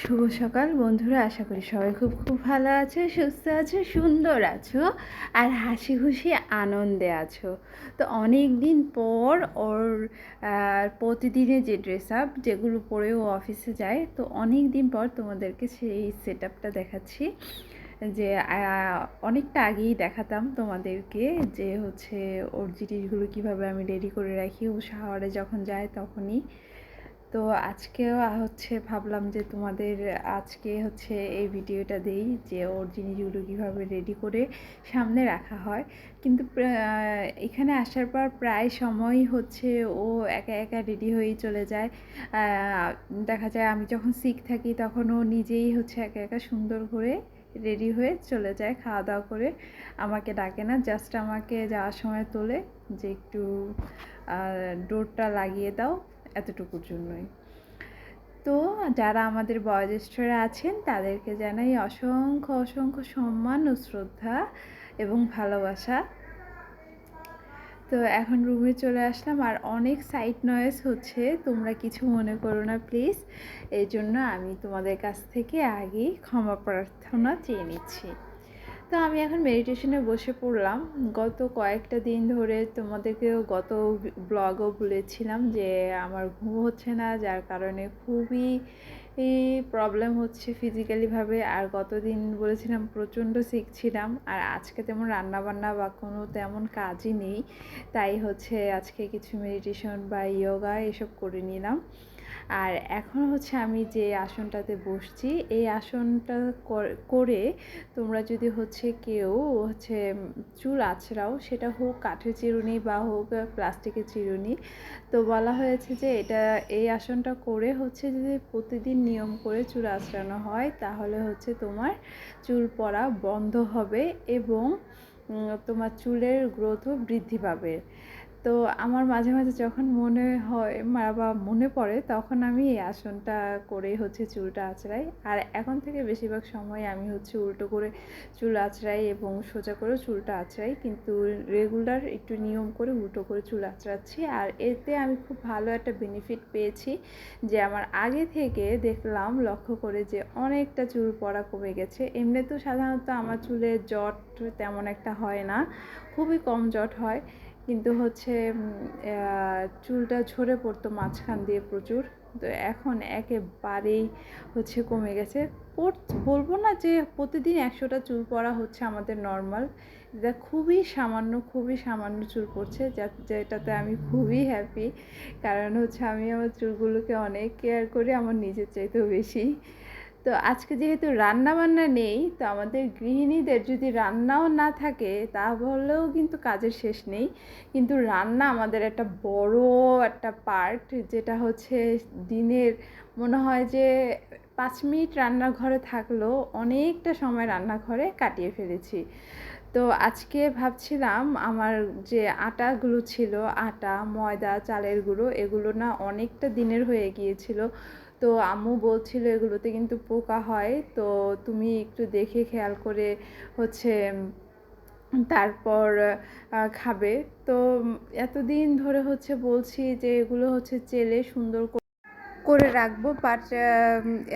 শুভ সকাল বন্ধুরা আশা করি সবাই খুব খুব ভালো আছো সুস্থ আছো সুন্দর আছো আর হাসি খুশি আনন্দে আছো। তো অনেক দিন পর ওর আহ, প্রতিদিনের যে ড্রেস আপ যেগুলো পরে ও অফিসে যায় তো অনেক দিন পর তোমাদেরকে সেই সেট আপটা দেখাচ্ছি। যে অনেকটা আগেই দেখাতাম তোমাদেরকে যে হচ্ছে ওর জিনিসগুলো কীভাবে আমি রেডি করে রাখি ও শাওয়ারে যখন যায় তখনই। তো আজকেও হচ্ছে ভাবলাম যে তোমাদের আজকে হচ্ছে এই ভিডিওটা দেই যে ওর জিনিসগুলো কীভাবে রেডি করে সামনে রাখা হয়। কিন্তু এখানে আসার পর প্রায় সময়ই হচ্ছে ও একা একা রেডি হয়েই চলে যায়। দেখা যায় আমি যখন সিক থাকি তখন ও নিজেই হচ্ছে একা একা সুন্দর করে রেডি হয়ে চলে যায় খাওয়া দাওয়া করে। আমাকে ডাকে না জাস্ট আমাকে যাওয়ার সময় তোলে যে একটু ডোরটা লাগিয়ে দাও। এতটুকুর জন্যই। তো যারা আমাদের বয়োজ্যেষ্ঠরা আছেন, তাদেরকে জানাই অসংখ্য অসংখ্য সম্মান ও শ্রদ্ধা এবং ভালোবাসা। তো এখন রুমে চলে আসলাম। আর অনেক সাইড নয়েস হচ্ছে, তোমরা কিছু মনে করো না প্লিজ এই জন্য আমি তোমাদের কাছ থেকে আগেই ক্ষমা প্রার্থনা চেয়ে নিচ্ছি। তো আমি এখন মেডিটেশনে বসে পড়লাম। গত কয়েকটা দিন ধরে তোমাদেরকেও গত ব্লগও বলেছিলাম যে আমার ঘুম হচ্ছে না, যার কারণে খুবই প্রবলেম হচ্ছে ফিজিক্যালিভাবে আর গত দিন বলেছিলাম প্রচণ্ড শিখছিলাম আর আজকে তেমন রান্নাবান্না বা কোনো তেমন কাজই নেই। তাই হচ্ছে আজকে কিছু মেডিটেশন বা ইয়োগা এসব করে নিলাম। আর এখন হচ্ছে আমি যে আসনটাতে বসছি, এই আসনটা কর- তোমরা যদি হচ্ছে কেউ হচ্ছে চুল আছড়াও, সেটা হোক কাঠের চিরুনি বা হোক প্লাস্টিকের চিরুনি, তো বলা হয়েছে যে এটা, এই আসনটা করে হচ্ছে যদি প্রতিদিন নিয়ম করে চুল আছড়ানো হয়, তাহলে হচ্ছে তোমার চুল পড়া বন্ধ হবে এবং তোমার চুলের গ্রোথও বৃদ্ধি পাবে। তো আমার মাঝে মাঝে যখন মনে হয় বা মনে পড়ে তখন আমি এই আসনটা করে হচ্ছে চুলটা আঁচড়াই। আর এখন থেকে বেশিরভাগ সময় আমি হচ্ছে উল্টো করে চুল আঁচড়াই এবং সোজা করে চুলটা আঁচড়াই। কিন্তু রেগুলার একটু নিয়ম করে উল্টো করে চুল আঁচড়াচ্ছি। আর এতে আমি খুব ভালো একটা বেনিফিট পেয়েছি যে আমার আগে থেকে দেখলাম, লক্ষ্য করে যে অনেকটা চুল পড়া কমে গেছে। এমনি তো সাধারণত আমার চুলে জট তেমন একটা হয় না। খুবই কম জট হয়। কিন্তু হচ্ছে চুলটা ঝরে পড়তো মাঝখান দিয়ে প্রচুর। তো এখন একেবারেই হচ্ছে কমে গেছে। পড়- বলব না যে প্রতিদিন একশোটা চুল পড়া হচ্ছে আমাদের নর্মাল এটা খুবই সামান্য খুবই সামান্য চুল পড়ছে, যা- যেটাতে আমি খুবই হ্যাপি কারণ হচ্ছে আমি আমার চুলগুলোকে অনেক কেয়ার করি, আমার নিজের চাইতেও বেশি। তো আজকে যেহেতু রান্না বান্না নেই, তো আমাদের গৃহিণীদের যদি রান্নাও না থাকে, তাহলেও কিন্তু কাজের শেষ নেই। কিন্তু রান্না আমাদের একটা বড় একটা পার্ট যেটা হচ্ছে দিনের মনে হয় যে পাঁচ মিনিট রান্নাঘরে থাকলেও অনেকটা সময় রান্নাঘরে কাটিয়ে ফেলেছি। তো আজকে ভাবছিলাম আমার যে আটাগুলো ছিল, আটা, ময়দা, চালের গুঁড়ো, এগুলো না অনেকটা দিনের হয়ে গিয়েছিল। তো আম্মু বলছিল এগুলোতে কিন্তু পোকা হয়। তো তুমি একটু দেখে খেয়াল করে হচ্ছে তারপর খাবে। তো এতদিন ধরে হচ্ছে বলছি যে এগুলো হচ্ছে চেলে সুন্দর করে রাখব বাট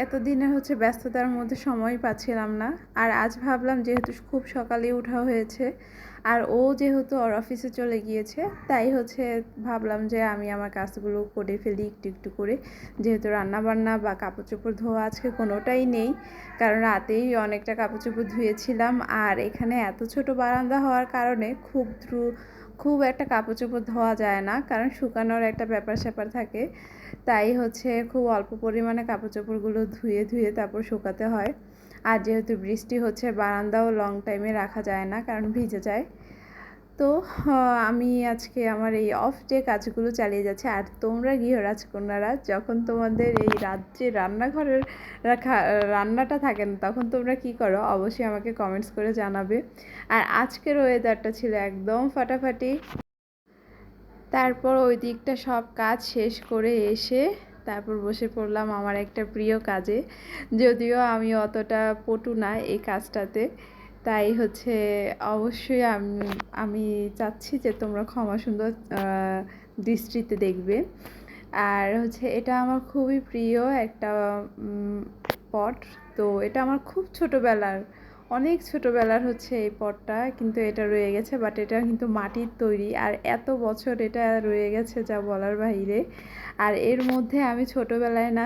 এতদিনে হচ্ছে ব্যস্ততার মধ্যে সময় পাচ্ছিলাম না। আর আজ ভাবলাম যেহেতু খুব সকালে ওঠা হয়েছে, আর ও যেহেতু ওর অফিসে চলে গিয়েছে, তাই হচ্ছে ভাবলাম যে আমি আমার কাজগুলো করে ফেলি একটু একটু করে। যেহেতু রান্না বান্না বা কাপড় চোপড় ধোয়া আজকে কোনোটাই নেই, কারণ রাতেই অনেকটা কাপড় চোপড় ধুয়েছিলাম। আর এখানে এত ছোট বারান্দা হওয়ার কারণে খুব দ্রুত খুব একটা কাপড় চোপড় ধোয়া যায় না, কারণ শুকানোর একটা ব্যাপার স্যাপার থাকে। তাই হচ্ছে খুব অল্প পরিমাণে কাপড় চোপড়গুলো ধুয়ে ধুয়ে তারপর শুকাতে হয়। আর যেহেতু বৃষ্টি হচ্ছে, বারান্দাও লং টাইমে রাখা যায় না, কারণ ভিজে যায়। তো আমি আজকে আমার এই অফ ডে কাজগুলো চালিয়ে যাচ্ছি। আর তোমরা গৃহ রাজকন্যারা, যখন তোমাদের এই রাজ্যে রান্নাঘরের রান্নাটা থাকে না, তখন তোমরা কি করো? অবশ্যই আমাকে কমেন্টস করে জানাবে। আর আজকের ওয়েদারটা ছিল একদম ফাটাফাটি। তারপর ওই দিকটা সব কাজ শেষ করে এসে তারপর বসে পড়লাম আমার একটা প্রিয় কাজে। যদিও আমি অতটা পটু না এই কাজটাতে। তাই হচ্ছে অবশ্যই আমি আমি চাচ্ছি যে তোমরা ক্ষমা সুন্দর দৃষ্টিতে দেখবে। আর হচ্ছে এটা আমার খুবই প্রিয় একটা পট। তো এটা আমার খুব ছোটোবেলার, অনেক ছোটোবেলার হচ্ছে এই পটটা কিন্তু এটা রয়ে গেছে বাট এটা কিন্তু মাটির তৈরি। আর এত বছর এটা রয়ে গেছে যা বলার বাইরে আর এর মধ্যে আমি ছোটোবেলায় না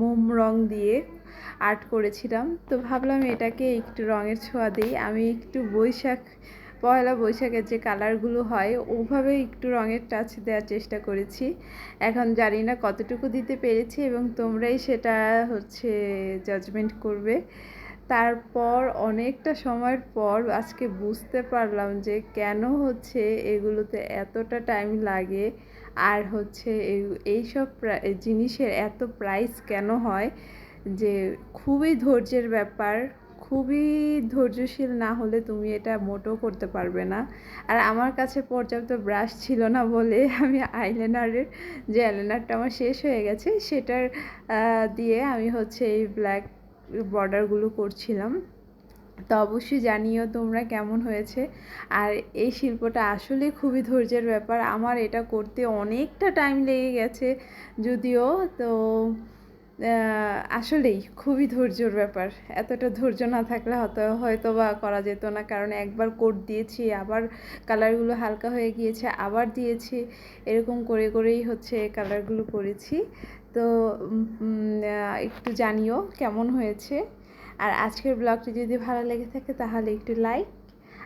মোম রং দিয়ে আর্ট করেছিলাম। তো ভাবলাম এটাকে একটু রঙের ছোঁয়া দিই। আমি একটু বৈশাখ, পয়লা বৈশাখের যে কালারগুলো হয়, ওভাবে একটু রঙের টাচ দেওয়ার চেষ্টা করেছি। এখন জানি না কতটুকু দিতে পেরেছি এবং তোমরাই সেটা হচ্ছে জাজমেন্ট করবে। তারপর অনেকটা সময়ের পর আজকে বুঝতে পারলাম যে কেন হচ্ছে এগুলোতে এতটা টাইম লাগে আর হচ্ছে এই, এইসব জিনিসের এত প্রাইস কেন হয়। যে খুবই ধৈর্যের ব্যাপার, খুবই ধৈর্যশীল না হলে তুমি এটা মোটো করতে পারবে না। আর আমার কাছে পর্যাপ্ত ব্রাশ ছিল না বলে আমি আইলাইনারের যে আইলাইনারটা আমার শেষ হয়ে গেছে, সেটার দিয়ে আমি হচ্ছে এই ব্ল্যাক বর্ডারগুলো করছিলাম। তো অবশ্যই জানিও তোমরা কেমন হয়েছে। আর এই শিল্পটা আসলে খুবই ধৈর্যের ব্যাপার। আমার এটা করতে অনেকটা টাইম লেগে গেছে যদিও, তো আসলেই খুবই ধৈর্যর ব্যাপার। এতটা ধৈর্য না থাকলে হয়তো হয়তো বা করা যেত না। কারণ একবার কোট দিয়েছি, আবার কালারগুলো হালকা হয়ে গিয়েছে, আবার দিয়েছি। এরকম করে করেই হচ্ছে কালারগুলো করেছি। তো একটু জানিও কেমন হয়েছে। আর আজকের ব্লগটি যদি ভালো লেগে থাকে তাহলে একটু লাইক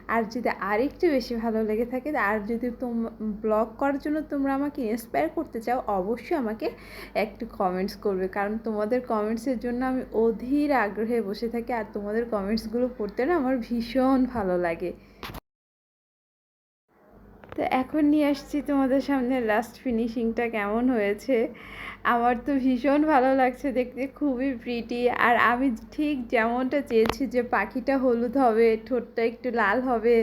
আর যদি আরেকটু বেশি ভালো লেগে থাকে, আর যদি তোম, ব্লগ করার জন্য তোমরা আমাকে ইন্সপায়ার করতে চাও, অবশ্যই আমাকে একটু কমেন্টস করবে। কারণ তোমাদের কমেন্টসের জন্য আমি অধীর আগ্রহে বসে থাকি, আর তোমাদের কমেন্টসগুলো পড়তে না আমার ভীষণ ভালো লাগে। তো এখন নিয়ে আসছি তোমাদের সামনে লাস্ট ফিনিশিংটা কেমন হয়েছে? আমার তো ভীষণ ভালো লাগছে দেখতে, খুবই প্রিটি আর আমি ঠিক যেমনটা চেয়েছি যে পাখিটা হলুদ হবে, ঠোঁটটা একটু লাল হবে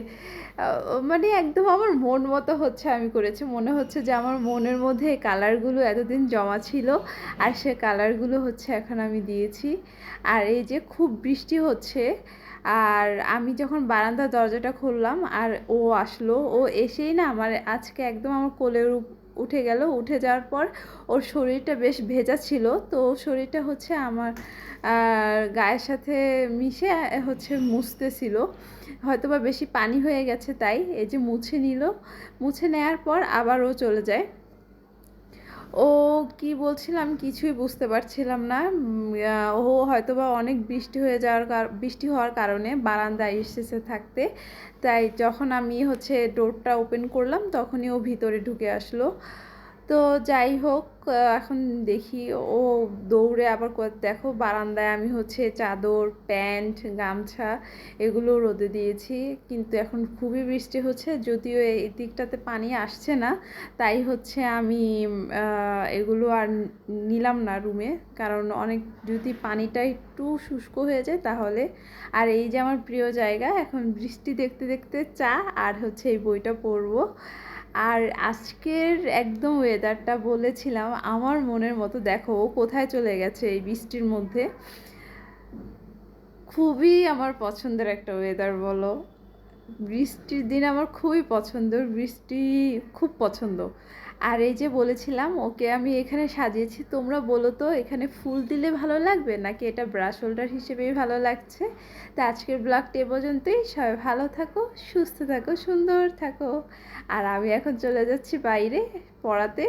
মানে একদম আমার মন মতো হচ্ছে আমি করেছি। মনে হচ্ছে যে আমার মনের মধ্যে কালারগুলো এতদিন জমা ছিল আর সে কালারগুলো হচ্ছে এখন আমি দিয়েছি। আর এই যে খুব বৃষ্টি হচ্ছে আর আমি যখন বারান্দার দরজাটা খুললাম আর ও আসলো, ও এসেই না আমার আজকে একদম আমার কোলের উঠে গেল। উঠে যাওয়ার পর ওর শরীরটা বেশ ভেজা ছিল। তো শরীরটা হচ্ছে আমার গায়ের সাথে মিশে হচ্ছে মুছতেছিল। হয়তো বা বেশি পানি হয়ে গেছে তাই, এই যে মুছে নিল। মুছে নেওয়ার পর আবার ও চলে যায়। ও কি বলছিলাম? কিছুই বুঝতে পারছিলাম না। ও হয়তো বা অনেক বৃষ্টি হয়ে যাওয়ার বৃষ্টি হওয়ার কারণে বারান্দায় এসেছে থাকতে। তাই যখন আমি হচ্ছে ডোরটা ওপেন করলাম, তখনই ও ভিতরে ঢুকে আসলো। তো যাই হোক এখন দেখি ও দৌড়ে আবার দেখো বারান্দায় আমি হচ্ছে চাদর, প্যান্ট, গামছা এগুলো রোদে দিয়েছি। কিন্তু এখন খুবই বৃষ্টি হচ্ছে, যদিও এই দিকটাতে পানি আসছে না। তাই হচ্ছে আমি এগুলো আর নিলাম না রুমে। কারণ অনেক, যদি পানিটা একটু শুষ্ক হয়ে যায় তাহলে। আর এই যে আমার প্রিয় জায়গা, এখন বৃষ্টি দেখতে দেখতে চা আর হচ্ছে এই বইটা পড়ব। আর আজকের একদম ওয়েদারটা বলেছিলাম, আমার মনের মতো দেখো, ও কোথায় চলে গেছে এই বৃষ্টির মধ্যে? খুবই আমার পছন্দের একটা ওয়েদার বলো। বৃষ্টির দিন আমার খুবই পছন্দ বৃষ্টি খুব পছন্দ। আর এই যে বলেছিলাম, ওকে আমি এখানে সাজিয়েছি, তোমরা বলো তো এখানে ফুল দিলে ভালো লাগবে নাকি এটা ব্রাশ হোল্ডার হিসেবেই ভালো লাগছে? তা আজকের ব্লগটি এ পর্যন্তই, সবাই ভালো থাকো, সুস্থ থাকো, সুন্দর থাকো। আর আমি এখন চলে যাচ্ছি বাইরে পড়াতে।